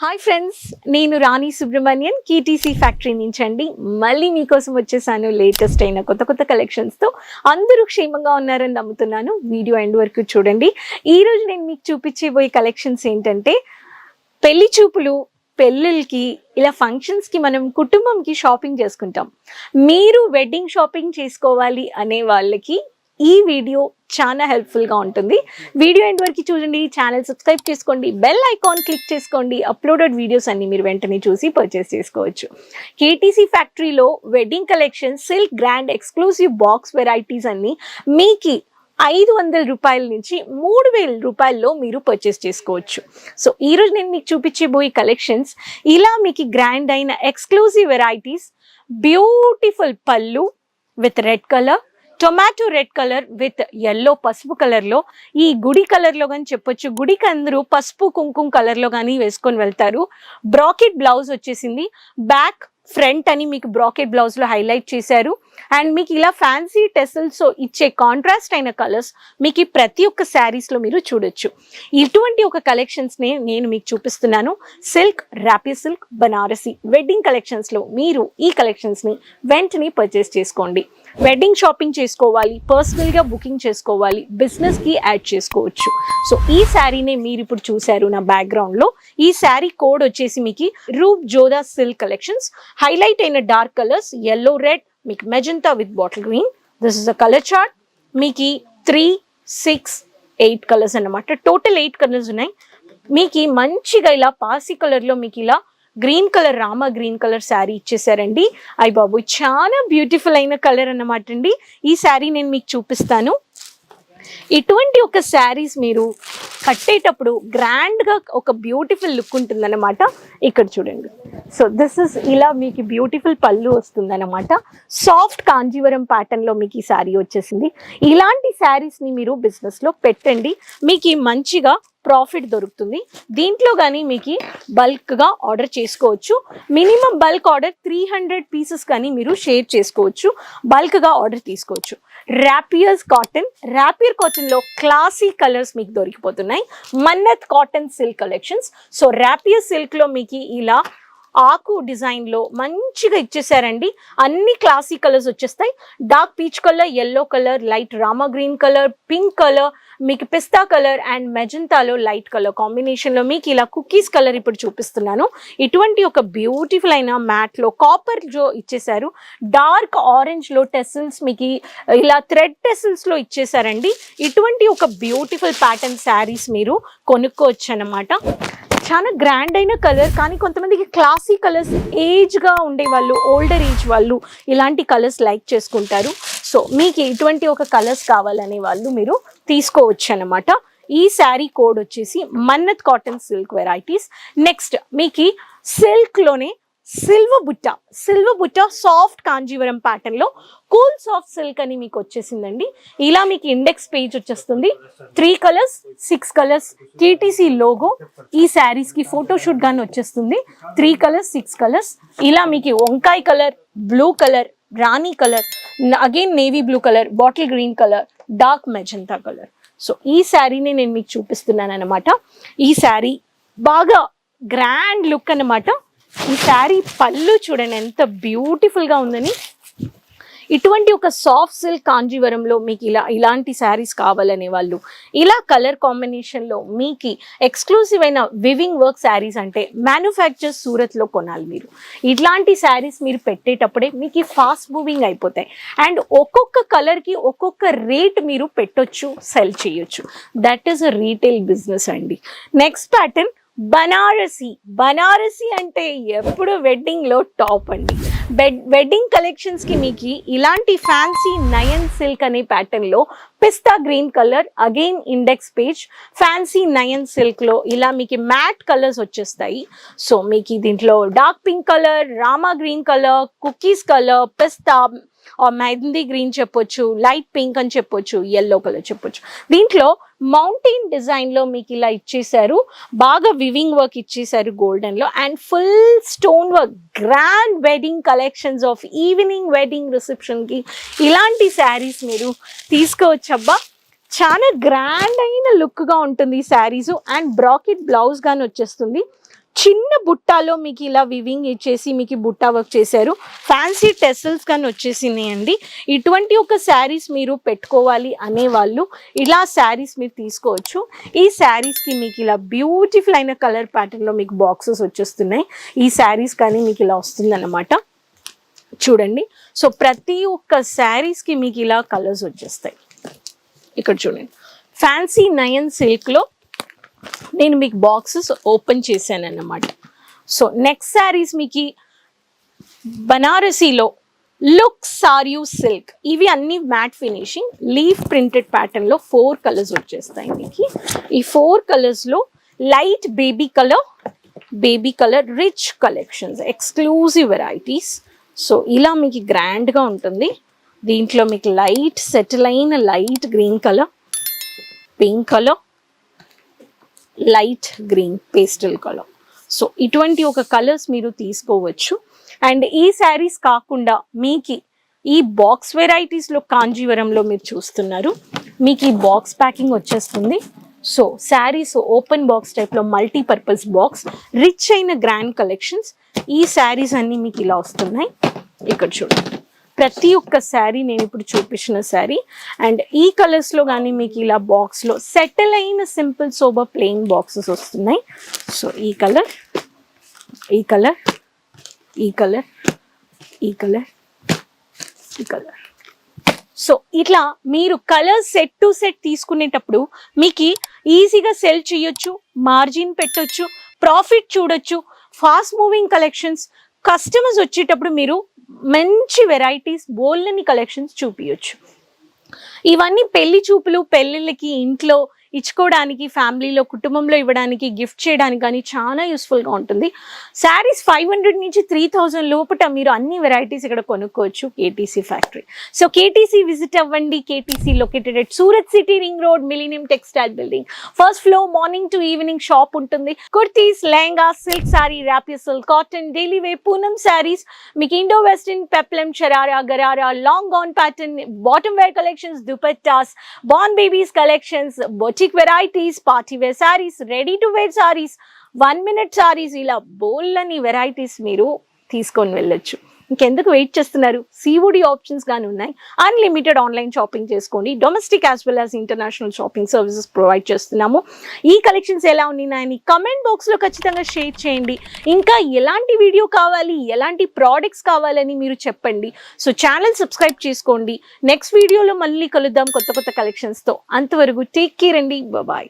Hi friends నేను రాణి Subramanian కీటీసీ factory నుంచి అండి. మళ్ళీ మీకోసం వచ్చేసాను లేటెస్ట్ అయిన కొత్త కొత్త కలెక్షన్స్తో అందరూ క్షేమంగా ఉన్నారని నమ్ముతున్నాను. వీడియో ఎండ్ వరకు చూడండి. ఈ రోజు నేను మీకు చూపించబోయే కలెక్షన్స్ ఏంటంటే పెళ్ళి చూపులు పెళ్ళిళ్ళకి ఇలా ఫంక్షన్స్కి మనం కుటుంబంకి షాపింగ్ చేసుకుంటాం. మీరు వెడ్డింగ్ షాపింగ్ చేసుకోవాలి అనే వాళ్ళకి ఈ వీడియో చాలా హెల్ప్ఫుల్గా ఉంటుంది. వీడియో ఎండ్ వరకు చూడండి ఛానల్ సబ్స్క్రైబ్ చేసుకోండి బెల్ ఐకాన్ క్లిక్ చేసుకోండి అప్లోడెడ్ వీడియోస్ అన్ని మీరు వెంటనే చూసి పర్చేస్ చేసుకోవచ్చు. కేటీసీ ఫ్యాక్టరీలో wedding collection silk grand exclusive box varieties అన్ని మీకు ఐదు వందల రూపాయల నుంచి మూడు వేల రూపాయల్లో మీరు పర్చేస్ చేసుకోవచ్చు. సో ఈరోజు నేను మీకు చూపించబోయే కలెక్షన్స్ ఇలా మీకు గ్రాండ్ అయిన ఎక్స్క్లూసివ్ వెరైటీస్ బ్యూటిఫుల్ పళ్ళు with red colour tomato red colour with yellow పసుపు కలర్లో ఈ గుడి కలర్లో కానీ చెప్పొచ్చు. గుడికి అందరూ పసుపు కుంకుమ కలర్లో కానీ వేసుకొని వెళ్తారు. బ్రాకెట్ బ్లౌజ్ వచ్చేసింది. బ్యాక్ ఫ్రంట్ అని మీకు బ్రాకెట్ బ్లౌజ్లో హైలైట్ చేశారు. అండ్ మీకు ఇలా ఫ్యాన్సీ టెసల్స్ ఇచ్చే కాంట్రాస్ట్ అయిన కలర్స్ మీకు ప్రతి ఒక్క శారీస్లో మీరు చూడొచ్చు. ఇటువంటి ఒక కలెక్షన్స్ని నేను మీకు చూపిస్తున్నాను. Silk rapier silk Banarasi wedding కలెక్షన్స్లో మీరు ఈ కలెక్షన్స్ని వెంటనే పర్చేస్ చేసుకోండి. వెడ్డింగ్ షాపింగ్ చేసుకోవాలి పర్సనల్గా బుకింగ్ చేసుకోవాలి బిజినెస్కి యాడ్ చేసుకోవచ్చు. సో ఈ శారీనే మీరు ఇప్పుడు చూశారు నా బ్యాక్గ్రౌండ్లో ఈ శారీ కోడ్ వచ్చేసి మీకు Roop Jodha silk collections highlight అయిన డార్క్ కలర్స్ ఎల్లో రెడ్ మీకు magenta with bottle green this is a colour chart మీకు త్రీ సిక్స్ ఎయిట్ కలర్స్ అన్నమాట. టోటల్ ఎయిట్ కలర్స్ ఉన్నాయి. మీకు మంచిగా ఇలా పాసి కలర్లో మీకు ఇలా green colour Rama green colour sari ఇచ్చేసారండి. అయ్య బాబు చాలా బ్యూటిఫుల్ అయిన కలర్ అన్నమాట అండి. ఈ శారీ నేను మీకు చూపిస్తాను. ఇటువంటి ఒక శారీస్ మీరు కట్టేటప్పుడు గ్రాండ్గా ఒక బ్యూటిఫుల్ లుక్ ఉంటుందన్నమాట. ఇక్కడ చూడండి. సో దిస్ ఇస్ ఇలా మీకు బ్యూటిఫుల్ పళ్ళు వస్తుందన్నమాట. సాఫ్ట్ కాంజీవరం ప్యాటర్న్లో మీకు ఈ శారీ వచ్చేసింది. ఇలాంటి శారీస్ని మీరు బిజినెస్లో పెట్టండి. మీకు మంచిగా ప్రాఫిట్ దొరుకుతుంది. దీంట్లో కానీ మీకు బల్క్గా ఆర్డర్ చేసుకోవచ్చు. Minimum bulk order three hundred pieces కానీ మీరు షేర్ చేసుకోవచ్చు. బల్క్గా ఆర్డర్ తీసుకోవచ్చు. ర్యాపియర్స్ కాటన్ ర్యాపియర్ కాటన్లో క్లాసీ కలర్స్ మీకు దొరికిపోతున్నాయి. Mannat cotton silk collections so rapier సిల్క్లో మీకు ఇలా ఆకు డిజైన్లో మంచిగా ఇచ్చేసారండి. అన్ని క్లాసీ కలర్స్ వచ్చేస్తాయి. Dark peach colour yellow colour light Rama green colour pink colour మీకు పిస్తా కలర్ అండ్ మెజంతాలో లైట్ కలర్ కాంబినేషన్లో మీకు ఇలా కుకీస్ కలర్ ఇప్పుడు చూపిస్తున్నాను. ఇటువంటి ఒక బ్యూటిఫుల్ అయిన మ్యాట్లో కాపర్ జో ఇచ్చేసారు డార్క్ ఆరెంజ్లో టెసిల్స్ మీకు ఇలా థ్రెడ్ టెసిల్స్లో ఇచ్చేసారండి ఇటువంటి ఒక బ్యూటిఫుల్ ప్యాటర్న్ శారీస్ మీరు కొనుక్కోవచ్చు అన్నమాట చాలా గ్రాండ్ అయిన కలర్ కానీ కొంతమందికి క్లాసీ కలర్స్ ఏజ్గా ఉండే వాళ్ళు ఓల్డర్ ఏజ్ వాళ్ళు ఇలాంటి కలర్స్ లైక్ చేసుకుంటారు. సో మీకు ఇటువంటి ఒక కలర్స్ కావాలనే వాళ్ళు మీరు తీసుకోవచ్చు అనమాట ఈ శారీ కోడ్ వచ్చేసి Mannat cotton silk varieties next మీకు సిల్క్లోనే సిల్వర్ బుట్ట సిల్వర్ బుట్ట సాఫ్ట్ కాంజీవరం ప్యాటర్న్లో కూల్ సాఫ్ట్ సిల్క్ అని మీకు వచ్చేసిందండి. ఇలా మీకు ఇండెక్స్ పేజ్ వచ్చేస్తుంది. Three colours six colours TTC logo ఈ శారీస్కి ఫోటోషూట్ గాని వచ్చేస్తుంది. త్రీ కలర్స్ సిక్స్ కలర్స్ ఇలా మీకు వంకాయ colour blue colour Rani colour again navy blue colour bottle green colour dark magenta colour so ఈ శారీని నేను మీకు చూపిస్తున్నాను అనమాట ఈ శారీ బాగా గ్రాండ్ లుక్ అనమాట ఈ శారీ పళ్ళు చూడండి ఎంత బ్యూటిఫుల్గా ఉందని. ఇటువంటి ఒక సాఫ్ట్ సిల్క్ కాంజీవరంలో మీకు ఇలా ఇలాంటి శారీస్ కావాలనే వాళ్ళు ఇలా కలర్ కాంబినేషన్లో మీకు ఎక్స్క్లూసివ్ అయిన వివింగ్ వర్క్ శారీస్ అంటే మ్యానుఫ్యాక్చర్ సూరత్లో కొనాలి మీరు. ఇట్లాంటి శారీస్ మీరు పెట్టేటప్పుడే మీకు ఫాస్ట్ మూవింగ్ అయిపోతాయి. అండ్ ఒక్కొక్క కలర్కి ఒక్కొక్క రేట్ మీరు పెట్టొచ్చు సెల్ చేయొచ్చు. That is a retail business అండి. Next pattern Banarasi. బనారసి అంటే ఎప్పుడు వెడ్డింగ్లో టాప్ అండి. బెడ్ వెడ్డింగ్ కలెక్షన్స్కి మీకు ఇలాంటి ఫ్యాన్సీ నయన్ సిల్క్ అనే ప్యాటర్న్లో pista green colour again index page fancy Nayan సిల్క్లో ఇలా మీకు మ్యాట్ కలర్స్ వచ్చేస్తాయి. సో మీకు దీంట్లో dark pink colour Rama green colour cookies colour pista mehndi green చెప్పొచ్చు లైట్ పింక్ అని చెప్పొచ్చు ఎల్లో కలర్ చెప్పొచ్చు. దీంట్లో మౌంటైన్ డిజైన్లో మీకు ఇలా ఇచ్చేసారు బాగా వివింగ్ వర్క్ ఇచ్చేసారు గోల్డెన్లో and full stone work grand wedding collections of evening wedding రిసెప్షన్కి ఇలాంటి శారీస్ మీరు తీసుకోవచ్చబ్బా. చాలా గ్రాండ్ అయిన లుక్గా ఉంటుంది ఈ శారీస్ అండ్ బ్రాకెట్ బ్లౌజ్ కానీ వచ్చేస్తుంది చిన్న బుట్టాలో మీకు ఇలా వివింగ్ ఇచ్చేసి మీకు బుట్ట బుట్టా వర్క్ చేశారు. ఫ్యాన్సీ టెసల్స్ కానీ వచ్చేసినాయండి. ఇటువంటి ఒక శారీస్ మీరు పెట్టుకోవాలి అనేవాళ్ళు ఇలా శారీస్ మీరు తీసుకోవచ్చు. ఈ శారీస్కి మీకు ఇలా బ్యూటిఫుల్ అయిన కలర్ ప్యాటర్న్లో మీకు బాక్సెస్ వచ్చేస్తున్నాయి. ఈ శారీస్ కానీ మీకు ఇలా వస్తుందన్నమాట. చూడండి. సో ప్రతి ఒక్క శారీస్కి మీకు ఇలా కలర్స్ వచ్చేస్తాయి. ఇక్కడ చూడండి. ఫ్యాన్సీ నయన్ సిల్క్లో నేను మీకు బాక్సెస్ ఓపెన్ చేశాను అన్నమాట సో నెక్స్ట్ శారీస్ మీకు బనారసీలో లుక్ సారియూ సిల్క్. ఇవి అన్ని మ్యాట్ ఫినిషింగ్ లీఫ్ ప్రింటెడ్ ప్యాటర్న్లో ఫోర్ కలర్స్ వచ్చేస్తాయి మీకు. ఈ ఫోర్ కలర్స్లో light baby colour baby colour rich collections exclusive varieties. So ఇలా మీకు గ్రాండ్గా ఉంటుంది. దీంట్లో మీకు లైట్ సెటిల్ అయిన light green colour pink colour light green pastel colour. So ఇటువంటి ఒక కలర్స్ మీరు తీసుకోవచ్చు. అండ్ ఈ శారీస్ కాకుండా మీకు ఈ బాక్స్ వెరైటీస్లో కాంజీవరంలో మీరు చూస్తున్నారు. మీకు ఈ బాక్స్ ప్యాకింగ్ వచ్చేస్తుంది. సో శారీస్ ఓపెన్ బాక్స్ టైప్లో మల్టీపర్పస్ బాక్స్ రిచ్ అయిన గ్రాండ్ కలెక్షన్స్ ఈ శారీస్ అన్నీ మీకు ఇలా వస్తున్నాయి. ఇక్కడ చూడండి. ప్రతి ఒక్క శారీ నేను ఇప్పుడు చూపించిన శారీ. అండ్ ఈ కలర్స్లో కానీ మీకు ఇలా బాక్స్లో సెటిల్ అయిన సింపుల్ సోబా ప్లెయిన్ బాక్సెస్ వస్తున్నాయి. సో ఈ కలర్ ఈ కలర్ ఈ కలర్ ఈ కలర్ ఈ కలర్. సో ఇట్లా మీరు కలర్ సెట్ టు సెట్ తీసుకునేటప్పుడు మీకు ఈజీగా సెల్ చేయొచ్చు మార్జిన్ పెట్టొచ్చు ప్రాఫిట్ చూడొచ్చు ఫాస్ట్ మూవింగ్ కలెక్షన్స్ కస్టమర్స్ వచ్చేటప్పుడు మీరు మంచి వెరైటీస్ బోల్ని కలెక్షన్స్ చూపించచ్చు ఇవన్నీ పెళ్ళి చూపులు పెళ్ళిళ్ళకి ఇంట్లో ఇచ్చుకోవడానికి ఫ్యామిలీలో కుటుంబంలో ఇవ్వడానికి గిఫ్ట్ చేయడానికి కానీ చాలా యూస్ఫుల్గా ఉంటుంది. శారీస్ ఫైవ్ హండ్రెడ్ నుంచి త్రీ థౌజండ్ లోపల మీరు అన్ని వెరైటీస్ ఇక్కడ కొనుక్కోవచ్చు. KTC factory. So KTC visit అవ్వండి. KTC located at Surat city ring road millennium textile building first floor morning to evening shop ఉంటుంది. Kurtis lehenga silk sari rapier silk cotton daily wear Poonam saris మీకు Indo western peplum sharara gharara long gown pattern bottom wear collections dupattas ban babies collections boutique varieties party wear saris ready to wear saris one minute saris ఇలా బోల్లని varieties మీరు తీసుకొని వెళ్ళొచ్చు. ఇంకెందుకు wait చేస్తున్నారు? COD options కానీ ఉన్నాయి. Unlimited online shopping చేసుకోండి. Domestic as well as international shopping services provide చేస్తున్నాము. ఈ కలెక్షన్స్ ఎలా ఉన్నాయని కమెంట్ బాక్స్లో ఖచ్చితంగా షేర్ చేయండి. ఇంకా ఎలాంటి వీడియో కావాలి? ఎలాంటి ప్రోడక్ట్స్ కావాలని మీరు చెప్పండి. సో ఛానల్ సబ్స్క్రైబ్ చేసుకోండి. నెక్స్ట్ వీడియోలో మళ్ళీ కలుద్దాం కొత్త కొత్త కలెక్షన్స్తో అంతవరకు టేక్ కేర్ అండి. బాయ్